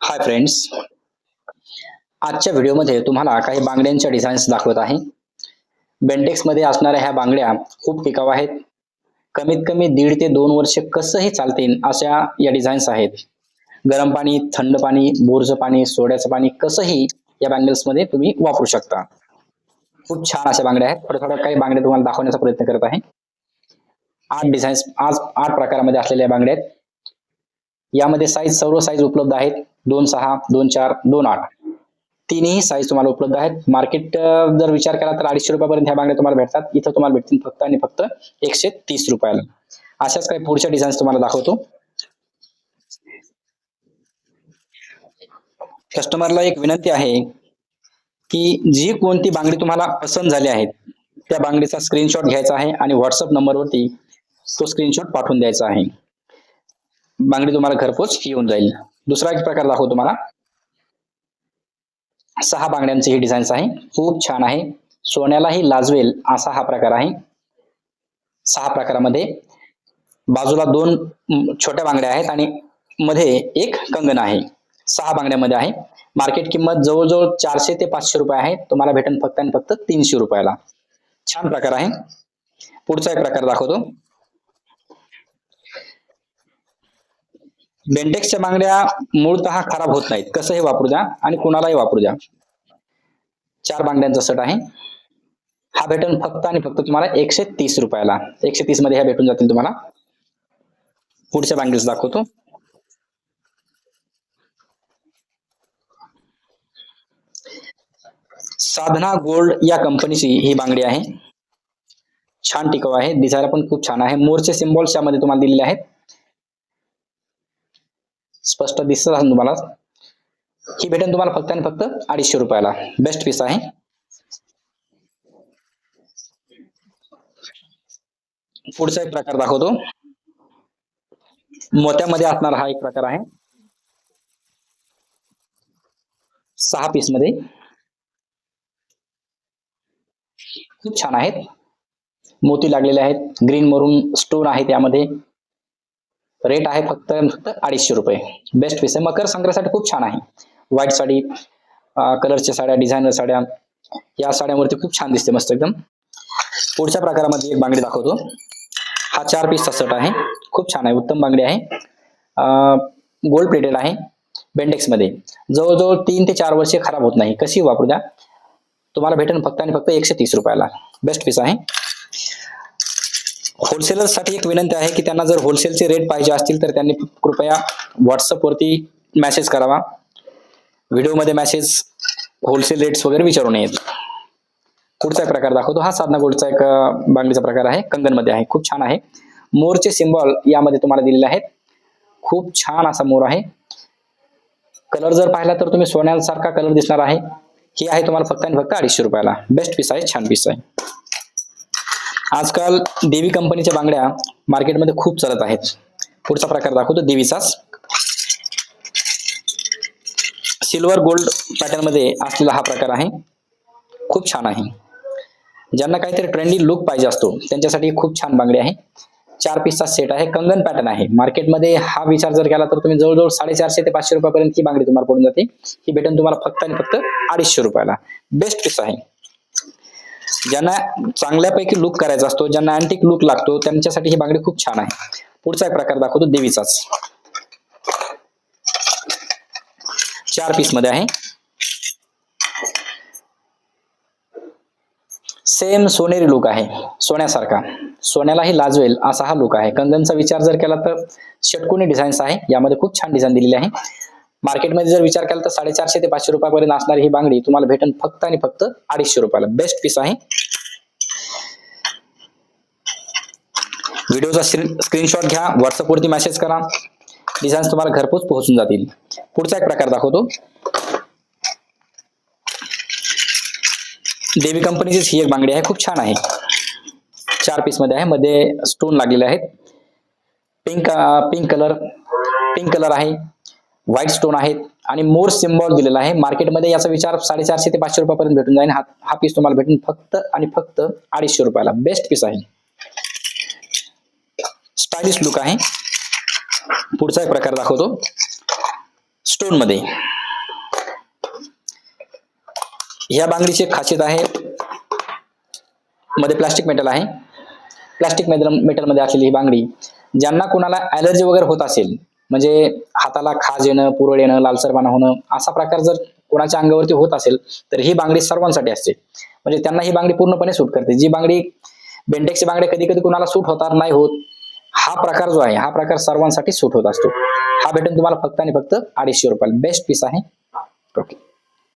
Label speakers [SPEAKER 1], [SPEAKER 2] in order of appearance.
[SPEAKER 1] Hi friends आजच्या व्हिडिओमध्ये तुम्हाला काही बांगड्यांच्या डिझाईन्स दाखवत आहे. बेंटेक्समध्ये असणाऱ्या ह्या बांगड्या खूप टिकाऊ आहेत. कमीत कमी दीड ते दोन वर्ष कसंही चालतील अशा या डिझाईन्स आहेत. गरम पाणी थंड पाणी बोरचं पाणी सोड्याचं पाणी कसंही या बँगल्समध्ये तुम्ही वापरू शकता. खूप छान अशा बांगड्या आहेत. थोड्या थोड्या काही बांगड्या तुम्हाला दाखवण्याचा प्रयत्न करत आहे. आठ डिझाईन्स आज आठ प्रकारामध्ये असलेल्या बांगड्या आहेत. यामध्ये साईज सर्व साईज उपलब्ध आहेत. दोन सहा दोन चार दोन आठ. तिन्ही साईज तुम्हाला उपलब्ध आहेत. मार्केट जर विचार केला तर अडीचशे रुपयापर्यंत ह्या बांगड्या तुम्हाला भेटतात. इथं तुम्हाला भेटतील फक्त आणि फक्त एकशे तीस रुपयाला. अशाच काही पुढच्या डिझाईन्स तुम्हाला दाखवतो. कस्टमरला एक विनंती आहे की जी कोणती बांगडी तुम्हाला पसंत झाली आहे त्या बांगडीचा स्क्रीनशॉट घ्यायचा आहे आणि व्हॉट्सअप नंबरवरती तो स्क्रीनशॉट पाठवून द्यायचा आहे. बांगडी तुम्हाला घरपोच येऊन जाईल. दुसरा एक प्रकार दाखवतो तुम्हाला. सहा बांगड्यांचे ही डिझाईन्स आहे. खूप छान आहे. सोन्यालाही लाजवेल असा हा प्रकार आहे. सहा प्रकारामध्ये. बाजूला दोन छोट्या बांगड्या आहेत आणि मध्ये एक कंगन आहे. सहा बांगड्यामध्ये आहे. मार्केट किंमत जवळजवळ चारशे ते पाचशे रुपये आहे. तुम्हाला भेटेल फक्त आणि फक्त तीनशे रुपयाला. छान प्रकार आहे. पुढचा एक प्रकार दाखवतो. बेंटेक्सच्या बांगड्या मूळतः खराब होत नाहीत. कसंही वापरू द्या आणि कुणालाही वापरू द्या. चार बांगड्यांचा सट आहे. हा भेटेल फक्त आणि फक्त तुम्हाला एकशे तीस रुपयाला. एकशे तीसमध्ये ह्या भेटून जातील तुम्हाला. पुढच्या बँगल्स दाखवतो. साधना गोल्ड या कंपनीची ही बांगडी आहे. छान टिकाऊ आहे. दिसायला पण खूप छान आहे. मोरचे सिम्बॉल्स यामध्ये तुम्हाला दिलेले आहेत. स्पष्ट दिसत असेल तुम्हाला. ही भेटेल तुम्हाला फक्त आणि फक्त अडीचशे रुपयाला. बेस्ट पीस आहे. पुढचा एक प्रकार दाखवतो. मोत्यामध्ये असणारा हा एक प्रकार आहे. सहा पीसमध्ये. खूप छान आहेत. मोती लागलेले आहेत. ग्रीन मरून स्टोन आहे त्यामध्ये. रेट आहे फक्त फक्त अडीचशे रुपये. बेस्ट पीस आहे. मकर संक्रांतीसाठी खूप छान आहे. व्हाईट साडी कलरच्या साड्या डिझायनर साड्या या साड्यांवरती खूप छान दिसते मस्त एकदम. पुढच्या प्रकारामध्ये एक बांगडी दाखवतो. हा चार पीसचा सट आहे. खूप छान आहे. उत्तम बांगडी आहे. गोल्ड प्लेटेड आहे. बेंडेक्समध्ये जवळजवळ तीन ते चार वर्षे खराब होत नाही. कशी वापरू द्या? तुम्हाला भेटेल फक्त आणि फक्त एकशे तीस रुपयाला. बेस्ट पीस आहे. होलसेलरसाठी एक विनंती आहे की त्यांना जर होलसेलचे रेट पाहिजे असतील तर त्यांनी कृपया व्हॉट्सअपवरती मेसेज करावा. व्हिडिओमध्ये मेसेज होलसेल रेट्स वगैरे विचारू नयेत पुढचा एक प्रकार दाखवतो. हा साधना गोल्डचा एक बांगडीचा प्रकार आहे. कंगनमध्ये आहे. खूप छान आहे. मोरचे सिम्बॉल यामध्ये तुम्हाला दिलेले आहेत. खूप छान असा मोर आहे. कलर जर पाहिला तर तुम्ही सोन्यासारखा कलर दिसणार आहे. ही आहे तुम्हाला फक्त आणि फक्त अडीचशे रुपयाला. बेस्ट पीस आहे छान पीस आहे. आजकाल देवी कंपनीच्या बांगड्या मार्केटमध्ये खूप चालत आहेत. पुढचा प्रकार दाखवतो. देवीचाच सिल्वर गोल्ड पॅटर्नमध्ये असलेला हा प्रकार आहे. खूप छान आहे. ज्यांना काहीतरी ट्रेंडी लुक पाहिजे असतो त्यांच्यासाठी खूप छान बांगडी आहे. चार पीसचा सेट आहे. कंगन पॅटर्न आहे. मार्केटमध्ये हा विचार जर केला तर तुम्ही जवळजवळ साडेचारशे ते पाचशे रुपयापर्यंत ही बांगडी तुम्हाला पडून जाते. ही भेटून तुम्हाला फक्त आणि फक्त अडीचशे रुपयाला. बेस्ट पीस आहे. ज्यांना चांगल्यापैकी लुक करायचा असतो ज्यांना अँटिक लुक लागतो त्यांच्यासाठी ही बांगडी खूप छान आहे. पुढचा एक प्रकार दाखवतो देवीचाच. चार पीसमध्ये आहे. सेम सोनेरी लुक आहे. सोन्यासारखा. सोन्यालाही लाजवेल असा हा लुक आहे. कंगनचा विचार जर केला तर षटकोनी डिझाईन्स आहे. यामध्ये खूप छान डिझाईन दिलेली आहे. मार्केटमध्ये जर विचार केला तर साडेचारशे ते पाचशे रुपयापर्यंत असणारी ही बांगडी तुम्हाला भेटेल फक्त आणि फक्त अडीचशे रुपयाला. बेस्ट पीस आहे. व्हिडिओचा स्क्रीनशॉट घ्या व्हॉट्सअपवरती मेसेज करा. डिझाईन्स तुम्हाला घरपोच पोहोचून जातील. पुढचा एक प्रकार दाखवतो. देवी कंपनीचीच ही एक बांगडी आहे. खूप छान आहे. चार पीसमध्ये आहे. मध्ये स्टोन लागलेले आहेत. Pink pink colour pink colour आहे. व्हाईट स्टोन आहेत आणि मोर सिम्बॉल दिलेला आहे. मार्केटमध्ये याचा विचार साडेचारशे ते पाचशे रुपयापर्यंत भेटून जाईल. हा हा पीस तुम्हाला भेटून फक्त आणि फक्त अडीचशे रुपयाला बेस्ट पीस आहे. स्टायलिश लुक आहे. पुढचा एक प्रकार दाखवतो. स्टोनमध्ये. ह्या बांगडीची एक खासियत आहे. मध्ये प्लास्टिक मेटल आहे. प्लास्टिक मेटल मेटलमध्ये असलेली ही बांगडी ज्यांना कोणाला ॲलर्जी वगैरे होत असेल म्हणजे हाताला खाज येणं पुरळ येणं लालसरपणा होणं असा प्रकार जर कोणाच्या अंगावरती होत असेल तर ही बांगडी सर्वांसाठी असते. म्हणजे त्यांना ही बांगडी पूर्णपणे सूट करते. जी बांगडी बेंटेक्सची बांगडी कधी कधी कुणाला सूट होणार नाही होत हा प्रकार जो आहे हा प्रकार सर्वांसाठी सूट होत असतो. हा भेटून तुम्हाला फक्त आणि फक्त अडीचशे रुपयाला. बेस्ट पीस आहे. ओके